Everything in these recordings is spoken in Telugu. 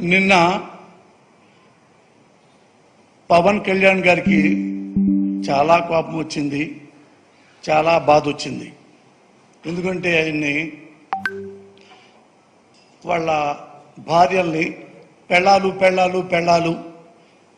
నిన్న పవన్ కళ్యాణ్ గారికి చాలా కోపం వచ్చింది చాలా బాధ వచ్చింది. ఎందుకంటే ఆయన్ని వాళ్ళ భార్యల్ని పెళ్ళాలు పెళ్ళాలు పెళ్ళాలు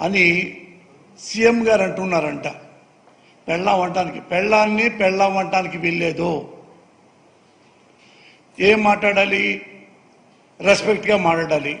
అని సీఎం గారు అంటున్నారంట. పెళ్ళాం అంటానికి పెళ్ళాన్ని పెళ్ళాం అంటానికి వెళ్ళేదు ఏం మాట్లాడాలి? రెస్పెక్ట్గా మాట్లాడాలి.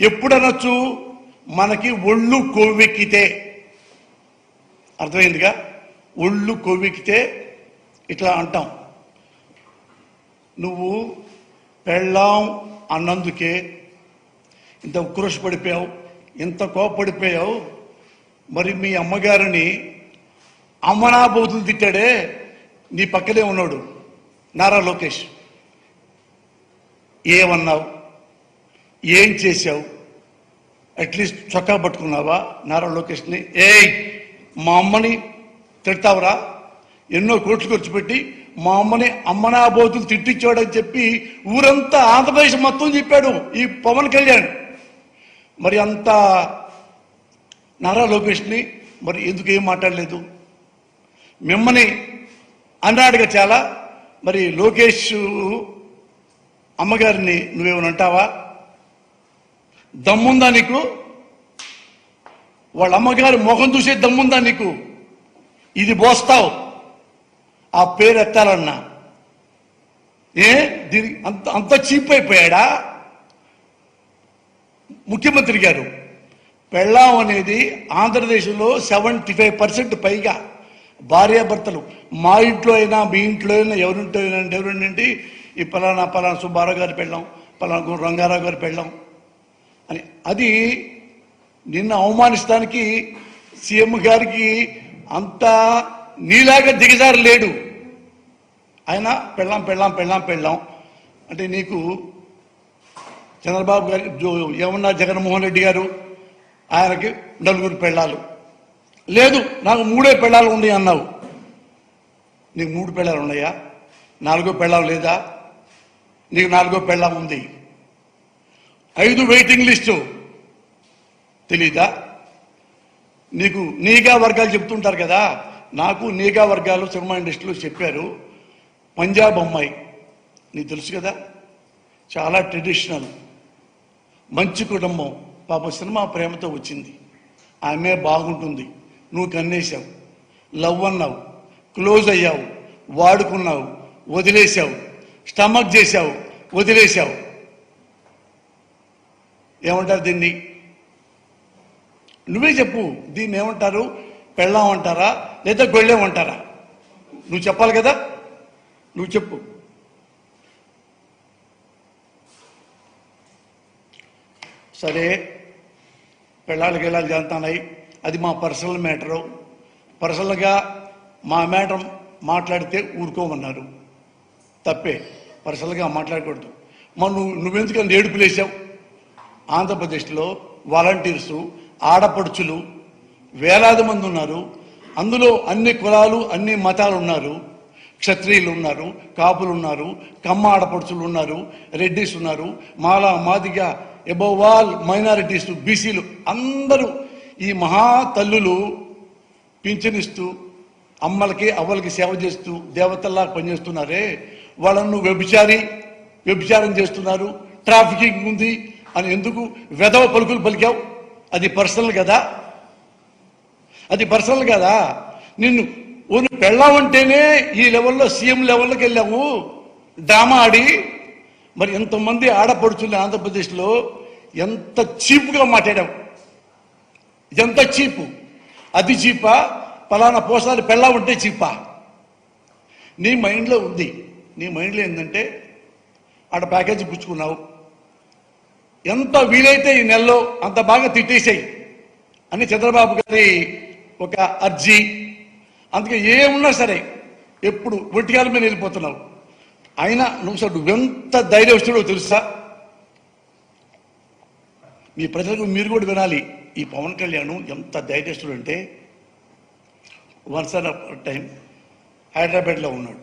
ఎప్పుడనొచ్చు? మనకి ఒళ్ళు కొవ్వెక్కితే. అర్థమైందిగా? ఒళ్ళు కొవ్వెక్కితే ఇట్లా అంటాం. నువ్వు పెళ్ళాం అన్నందుకే ఇంత ఉక్రోష పడిపోయావు ఇంత కోపడిపోయావు మరి మీ అమ్మగారిని అమ్మనాబోతులు తిట్టాడే నీ పక్కనే ఉన్నాడు నారా లోకేష్. ఏమన్నావు? ఏం చేశావు? అట్లీస్ట్ చొక్కా పట్టుకున్నావా? నారా లోకేష్ని. ఏయ్ మా అమ్మని తిడతావురా. ఎన్నో కోట్లు ఖర్చు పెట్టి మా అమ్మని అమ్మనాబోతులు తిట్టించాడని చెప్పి ఊరంతా ఆంధ్రప్రదేశ్ మొత్తం చెప్పాడు ఈ పవన్ కళ్యాణ్. మరి అంత నారా లోకేష్ని మరి ఎందుకు ఏం మాట్లాడలేదు? మిమ్మల్ని అన్నాడుగా చాలా. మరి లోకేష్ అమ్మగారిని నువ్వేమని అంటావా? దమ్ముందా నీకు? వాళ్ళ అమ్మగారి మొహం చూసే దమ్ముందా నీకు? ఇది పోస్తావు ఆ పేరు ఎత్తాలన్నా. ఏ? దీని అంత అంత చీప్ అయిపోయాడా? ముఖ్యమంత్రి గారు పెళ్ళాం అనేది ఆంధ్రదేశంలో సెవెంటీ ఫైవ్ పర్సెంట్ పైగా భార్యాభర్తలు. మా ఇంట్లో అయినా మీ ఇంట్లో అయినా ఎవరింట్లో అయినా ఎవరింటి ఈ పలానా పలానా సుబ్బారావు గారు పెళ్ళాం పలానా రంగారావు గారు పెళ్ళాం. అని. అది నిన్న అవమానిస్తానికి సీఎం గారికి అంత నీలాగా దిగజారు లేడు. ఆయన పెళ్ళాం పెళ్ళాం పెళ్ళాం పెళ్ళాం. అంటే నీకు చంద్రబాబు గారి ఏమన్నా జగన్మోహన్ రెడ్డి గారు ఆయనకి నలుగురు పెళ్ళాలు. లేదు నాకు మూడే పెళ్ళాలు ఉన్నాయి అన్నావు. నీకు మూడు పెళ్ళాలు ఉన్నాయా? నాలుగో పెళ్ళాం లేదా? నీకు నాలుగో పెళ్ళాం ఉంది. ఐదు వెయిటింగ్ లిస్టు తెలీదా? నీకు నీగా వర్గాలు చెప్తుంటారు కదా? నాకు నీగా వర్గాలు సినిమా ఇండస్ట్రీలో చెప్పారు. పంజాబ్ అమ్మాయి. నీకు తెలుసు కదా? చాలా ట్రెడిషనల్ మంచి కుటుంబం. పాప సినిమా ప్రేమతో వచ్చింది. ఆమె బాగుంటుంది. నువ్వు కన్నేశావు. లవ్ అన్నావు. క్లోజ్ అయ్యావు. వాడుకున్నావు. వదిలేశావు. స్టమక్ చేశావు. వదిలేశావు. ఏమంటారు దీన్ని? నువ్వే చెప్పు దీన్ని ఏమంటారు? పెళ్ళాం అంటారా? లేదా గొళ్ళెం అంటారా? నువ్వు చెప్పాలి కదా? నువ్వు చెప్పు. సరే పెళ్ళాళ్ళకి వెళ్ళాలి జరుగుతున్నాయి అది మా పర్సనల్ మ్యాటరు. పర్సనల్గా మా మ్యాటర్ మాట్లాడితే ఊరుకోమన్నారు. తప్పే పర్సనల్గా మాట్లాడకూడదు. మరి నువ్వు నువ్వెందుకని ఏడుపులేసావు? ఆంధ్రప్రదేశ్లో వాలంటీర్సు ఆడపడుచులు వేలాది మంది ఉన్నారు. అందులో అన్ని కులాలు అన్ని మతాలు ఉన్నారు. క్షత్రియులు ఉన్నారు కాపులు ఉన్నారు కమ్మ ఆడపడుచులు ఉన్నారు రెడ్డిస్ ఉన్నారు మాలా మాదిగ ఎబోవాల్ ఆల్ మైనారిటీస్ బీసీలు అందరూ ఈ మహా తల్లులు పింఛనిస్తూ అమ్మలకి అవ్వలకి సేవ చేస్తూ దేవతల్లా పనిచేస్తున్నారే. వాళ్ళను వ్యభిచారి వ్యభిచారం చేస్తున్నారు. ట్రాఫికింగ్ ఉంది. అని ఎందుకు వెధవ పలుకులు పలికావు? అది పర్సనల్ కదా? అది పర్సనల్ కదా? నిన్ను ఓను పెళ్ళావంటేనే ఈ లెవెల్లో సీఎం లెవెల్లోకి వెళ్ళావు. డ్రామా ఆడి. మరి ఎంతమంది ఆడపడుచులు ఆంధ్రప్రదేశ్లో ఎంత చీప్గా మాట్లాడావు? ఎంత చీపు? అది చీపా? పలానా పోసారి పెళ్ళా ఉంటే చీపా? నీ మైండ్లో ఉంది. నీ మైండ్లో ఏంటంటే ఆడ ప్యాకేజీ పుచ్చుకున్నావు. ఎంత వీలైతే ఈ నెలలో అంత బాగా తిట్టేసాయి అని చంద్రబాబు గారి ఒక అర్జీ. అందుకే ఏమున్నా సరే ఎప్పుడు ఒంటికాల మీద వెళ్ళిపోతున్నావు. అయినా నువ్వు సార్ నువ్వెంత ధైర్యస్తుడో తెలుసా? మీ ప్రజలకు మీరు కూడా వినాలి ఈ పవన్ కళ్యాణ్ ఎంత ధైర్యస్తుడు అంటే వన్స్ ఆన్ టైం హైదరాబాద్లో ఉన్నాడు.